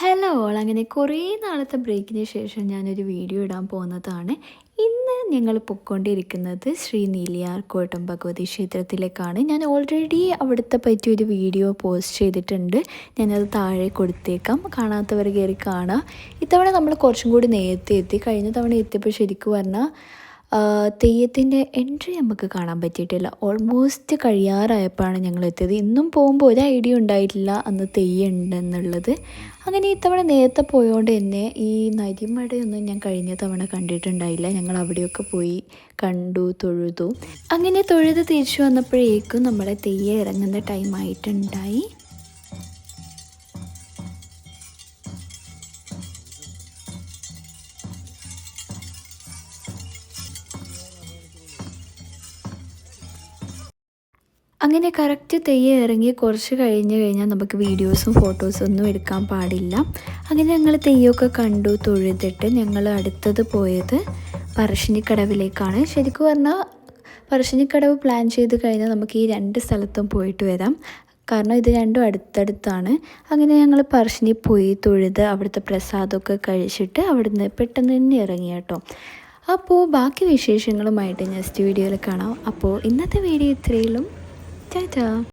Hello all അങ്ങനെ കുറേ നാളത്തെ ബ്രേക്കിന് ശേഷം ഞാനൊരു വീഡിയോ ഇടാൻ പോകുന്നതാണ്. ഇന്ന് ഞങ്ങൾ പൊയ്ക്കൊണ്ടിരിക്കുന്നത് ശ്രീ നീലിയാർ കോട്ടം ഭഗവതി ക്ഷേത്രത്തിലേക്കാണ്. ഞാൻ ഓൾറെഡി അവിടുത്തെ പറ്റി ഒരു വീഡിയോ പോസ്റ്റ് ചെയ്തിട്ടുണ്ട്. ഞാനത് താഴെ കൊടുത്തേക്കാം. കാണാത്തവർ കയറി കാണാം. ഇത്തവണ നമ്മൾ കുറച്ചും കൂടി നേരത്തെ എത്തി. കഴിഞ്ഞ തവണ എത്തിയപ്പോൾ ശരിക്കും പറഞ്ഞാൽ തെയ്യത്തിന്റെ എൻട്രി നമുക്ക് കാണാൻ പറ്റിയിട്ടില്ല. ഓൾമോസ്റ്റ് കഴിയാറായപ്പോഴാണ് ഞങ്ങൾ എത്തിയത്. ഇന്നും പോകുമ്പോൾ ഒരു ഐഡിയ ഉണ്ടായിട്ടില്ല അന്ന് തെയ്യം ഉണ്ടെന്നുള്ളത്. അങ്ങനെ ഇത്തവണ നേരത്തെ പോയതുകൊണ്ട് തന്നെ ഈ നരിമടയൊന്നും ഞാൻ കഴിഞ്ഞ തവണ കണ്ടിട്ടുണ്ടായില്ല. ഞങ്ങൾ അവിടെയൊക്കെ പോയി കണ്ടു തൊഴുതു. അങ്ങനെ തൊഴുത് തിരിച്ചു വന്നപ്പോഴേക്കും നമ്മളെ തെയ്യം ഇറങ്ങുന്ന ടൈം ആയിട്ടുണ്ടായി. അങ്ങനെ കറക്റ്റ് തെയ്യം ഇറങ്ങി കുറച്ച് കഴിഞ്ഞ് കഴിഞ്ഞാൽ നമുക്ക് വീഡിയോസും ഫോട്ടോസും ഒന്നും എടുക്കാൻ പാടില്ല. അങ്ങനെ ഞങ്ങൾ തെയ്യമൊക്കെ കണ്ടു തൊഴുതിട്ട് ഞങ്ങൾ അടുത്തത് പോയത് പറശ്ശിനിക്കടവിലേക്കാണ്. ശരിക്കും പറഞ്ഞാൽ പറശ്ശിനിക്കടവ് പ്ലാൻ ചെയ്ത് കഴിഞ്ഞാൽ നമുക്ക് ഈ രണ്ട് സ്ഥലത്തും പോയിട്ട് വരാം. കാരണം ഇത് രണ്ടും അടുത്തടുത്താണ്. അങ്ങനെ ഞങ്ങൾ പറശ്ശിനി പോയി തൊഴുത് അവിടുത്തെ പ്രസാദമൊക്കെ കഴിച്ചിട്ട് അവിടുന്ന് പെട്ടെന്ന് തന്നെ ഇറങ്ങി കേട്ടോ. അപ്പോൾ ബാക്കി വിശേഷങ്ങളുമായിട്ട് നെക്സ്റ്റ് വീഡിയോയിൽ കാണാം. അപ്പോൾ ഇന്നത്തെ വീഡിയോ ഇത്രയിലും 对的。